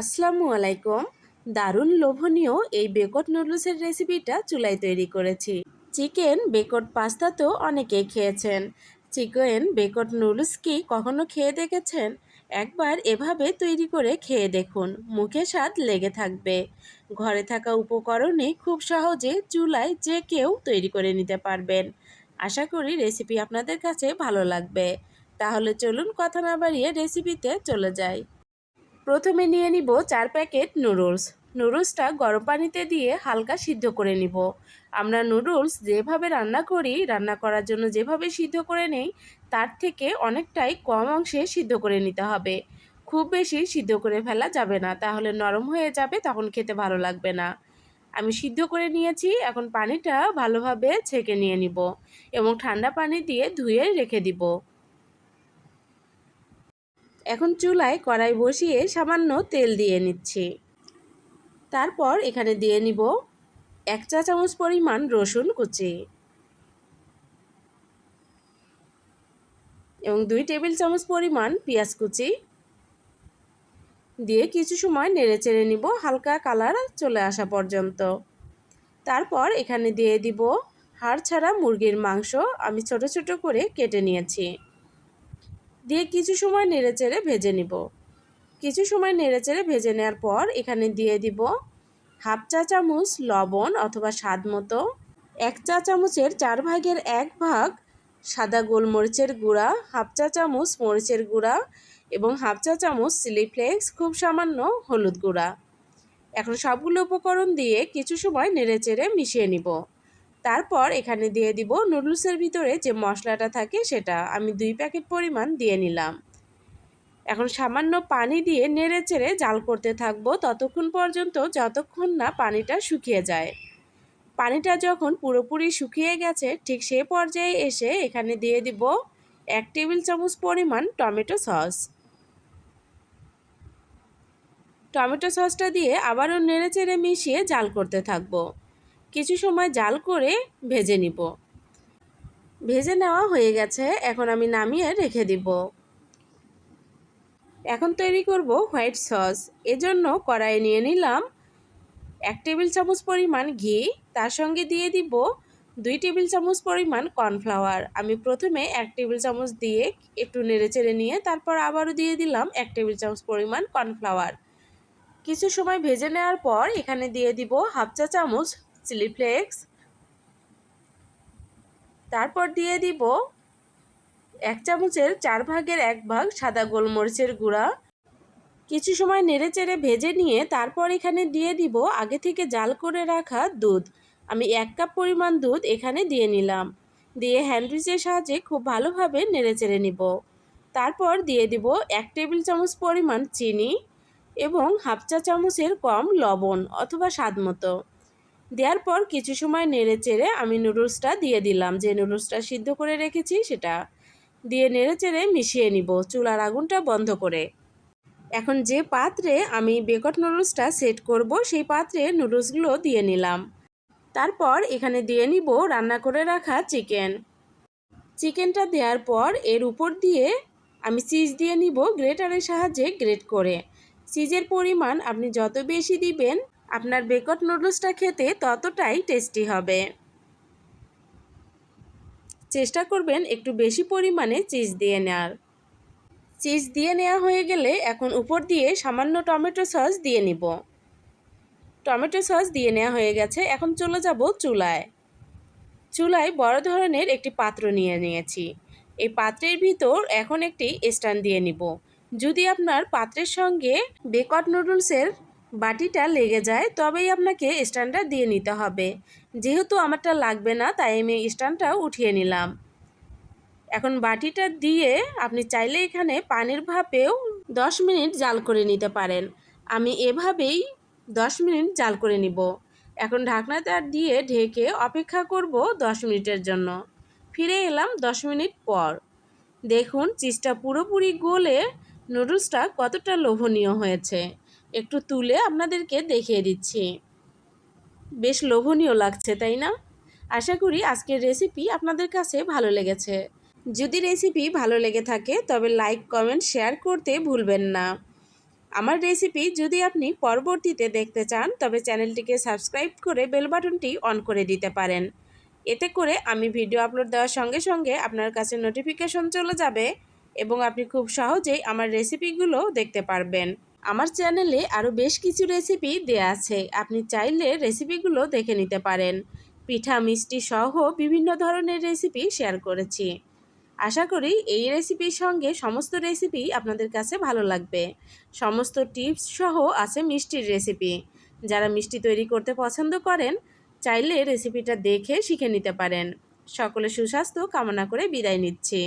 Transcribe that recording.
আসসালামু আলাইকুম। দারুণ লোভনীয় এই বেকট নুডলসের রেসিপিটা চুলায় তৈরি করেছি। চিকেন বেকট পাস্তা তো অনেকেই খেয়েছেন। চিকেন বেকট নুডলস কি কখনো খেয়ে দেখেছেন? একবার এভাবে তৈরি করে খেয়ে দেখুন, মুখে স্বাদ লেগে থাকবে। ঘরে থাকা উপকরণে খুব সহজে চুলায় যে কেউ তৈরি করে নিতে পারবেন। আশা করি রেসিপি আপনাদের কাছে ভালো লাগবে। তাহলে চলুন কথা না বাড়িয়ে রেসিপিতে চলে যাই। প্রথমে নিয়ে নিব চার প্যাকেট নুডলস। নুডলসটা গরম পানিতে দিয়ে হালকা সিদ্ধ করে নিব। আমরা নুডলস যেভাবে রান্না করি, রান্না করার জন্য যেভাবে সিদ্ধ করে নেই, তার থেকে অনেকটাই কম অংশে সিদ্ধ করে নিতে হবে। খুব বেশি সিদ্ধ করে ফেলা যাবে না, তাহলে নরম হয়ে যাবে, তখন খেতে ভালো লাগবে না। আমি সিদ্ধ করে নিয়েছি, এখন পানিটা ভালোভাবে ছেঁকে নিয়ে নিব এবং ঠান্ডা পানি দিয়ে ধুয়ে রেখে দিব। এখন চুলায় কড়াই বসিয়ে সামান্য তেল দিয়ে নিচ্ছি। তারপর এখানে দিয়ে নিব এক চা চামচ পরিমাণ রসুন কুচি এবং দুই টেবিল চামচ পরিমাণ পেঁয়াজ কুচি। দিয়ে কিছু সময় নেড়ে চেড়ে নিব হালকা কালার চলে আসা পর্যন্ত। তারপর এখানে দিয়ে দিব হাড় ছাড়া মুরগির মাংস আমি ছোট ছোট করে কেটে নিয়েছি। দিয়ে কিছু সময় নেড়েচেড়ে ভেজে নিব। কিছু সময় নেড়েচেড়ে ভেজে নেওয়ার পর এখানে দিয়ে দিব হাফ চা চামচ লবণ অথবা স্বাদ মতো, এক চা চামচের চার ভাগের এক ভাগ সাদা গোলমরিচের গুঁড়া, হাফ চা চামচ মরিচের গুঁড়া এবং হাফ চা চামচ চিলি ফ্লেক্স, খুব সামান্য হলুদ গুঁড়া। এখন সবগুলো উপকরণ দিয়ে কিছু সময় নেড়েচেড়ে মিশিয়ে নিব। তারপর এখানে দিয়ে দিব নুডলসের ভিতরে যে মশলাটা থাকে সেটা। আমি দুই প্যাকেট পরিমাণ দিয়ে নিলাম। এখন সামান্য পানি দিয়ে নেড়ে চেড়ে জাল করতে থাকব ততক্ষণ পর্যন্ত যতক্ষণ না পানিটা শুকিয়ে যায়। পানিটা যখন পুরোপুরি শুকিয়ে গেছে, ঠিক সেই পর্যায়ে এসে এখানে দিয়ে দিব এক টেবিল চামচ পরিমাণ টমেটো সস। টমেটো সসটা দিয়ে আবারও নেড়ে চেড়ে মিশিয়ে জাল করতে থাকব। কিছু সময় জাল করে ভেজে নিব। ভেজে নেওয়া হয়ে গেছে, এখন আমি নামিয়ে রেখে দিব। এখন তৈরি করব হোয়াইট সস। এজন্য কড়াইয়ে নিয়ে নিলাম এক টেবিল চামচ পরিমাণ ঘি। তার সঙ্গে দিয়ে দিব দুই টেবিল চামচ পরিমাণ কর্নফ্লাওয়ার। আমি প্রথমে এক টেবিল চামচ দিয়ে একটু নেড়ে চেড়ে নিয়ে তারপর আবারও দিয়ে দিলাম এক টেবিল চামচ পরিমাণ কর্নফ্লাওয়ার। কিছু সময় ভেজে নেওয়ার পর এখানে দিয়ে দিব হাফ চা চামচ চিলি ফ্লেক্স তারপর দিয়ে দিব এক চামচের চার ভাগের এক ভাগ সাদা গোলমরিচের গুঁড়া। কিছু সময় নেড়ে চেড়ে ভেজে নিয়ে তারপর এখানে দিয়ে দিব আগে থেকে জাল করে রাখা দুধ। আমি এক কাপ পরিমাণ দুধ এখানে দিয়ে নিলাম। দিয়ে হ্যান্ডউইচের সাহায্যে খুব ভালোভাবে নেড়ে চেড়ে নিব। তারপর দিয়ে দিব এক টেবিল চামচ পরিমাণ চিনি এবং হাফ চা চামচের কম লবণ অথবা স্বাদ মতো। দেওয়ার পর কিছু সময় নেড়ে চেড়ে আমি নুডলসটা দিয়ে দিলাম। যে নুডলসটা সিদ্ধ করে রেখেছি সেটা দিয়ে নেড়ে চেড়ে মিশিয়ে নিব চুলার আগুনটা বন্ধ করে। এখন যে পাত্রে আমি বেকট নুডলসটা সেট করব সেই পাত্রে নুডলসগুলো দিয়ে নিলাম। তারপর এখানে দিয়ে নিব রান্না করে রাখা চিকেন। চিকেনটা দেওয়ার পর এর উপর দিয়ে আমি চিজ দিয়ে নিব গ্রেটারের সাহায্যে গ্রেট করে। চিজের পরিমাণ আপনি যত বেশি দিবেন আপনার বেকট নুডলসটা খেতে ততটাই টেস্টি হবে। চেষ্টা করবেন একটু বেশি পরিমাণে চিজ দিয়ে নেওয়ার চিজ দিয়ে নেওয়া হয়ে গেলে এখন উপর দিয়ে সামান্য টমেটো সস দিয়ে নিব। টমেটো সস দিয়ে নেওয়া হয়ে গেছে, এখন চলে যাব চুলায়। চুলায় বড় ধরনের একটি পাত্র নিয়ে নিয়েছি। এই পাত্রের ভিতর এখন একটি স্ট্যান্ড দিয়ে নিব। যদি আপনার পাত্রের সঙ্গে বেকট নুডলসের বাটিটা লেগে যায়, তবেই আপনাকে স্ট্যান্ডটা দিয়ে নিতে হবে। যেহেতু আমারটা লাগবে না, তাই আমি স্ট্যান্ডটা উঠিয়ে নিলাম। এখন বাটিটা দিয়ে আপনি চাইলে এখানে পানির ভাপেও দশ মিনিট জাল করে নিতে পারেন। আমি এভাবেই দশ মিনিট জাল করে নিব। এখন ঢাকনাটা দিয়ে ঢেকে অপেক্ষা করব দশ মিনিটের জন্য। ফিরে এলাম দশ মিনিট পর। দেখুন, চিজটা পুরোপুরি গলে নুডলসটা কতটা লোভনীয় হয়েছে। একটু তুলে আপনাদেরকে দেখিয়ে দিচ্ছি। বেশ লোভনীয় লাগছে, তাই না? আশা করি আজকের রেসিপি আপনাদের কাছে ভালো লেগেছে। যদি রেসিপি ভালো লেগে থাকে, তবে লাইক কমেন্ট শেয়ার করতে ভুলবেন না। আমার রেসিপি যদি আপনি পরবর্তীতে দেখতে চান, তবে চ্যানেলটিকে সাবস্ক্রাইব করে বেল বাটনটি অন করে দিতে পারেন। এতে করে আমি ভিডিও আপলোড দেওয়ার সঙ্গে সঙ্গে আপনার কাছে নোটিফিকেশন চলে যাবে এবং আপনি খুব সহজেই আমার রেসিপিগুলো দেখতে পারবেন। আমার চ্যানেলে আরও বেশ কিছু রেসিপি দেয়া আছে। আপনি চাইলে রেসিপিগুলো দেখে নিতে পারেন। পিঠা, মিষ্টি সহ বিভিন্ন ধরনের রেসিপি শেয়ার করেছি। আশা করি এই রেসিপির সঙ্গে সমস্ত রেসিপি আপনাদের কাছে ভালো লাগবে। সমস্ত টিপস সহ আছে মিষ্টির রেসিপি। যারা মিষ্টি তৈরি করতে পছন্দ করেন, চাইলে রেসিপিটা দেখে শিখে নিতে পারেন। সকলে সুস্বাস্থ্য কামনা করে বিদায় নিচ্ছি।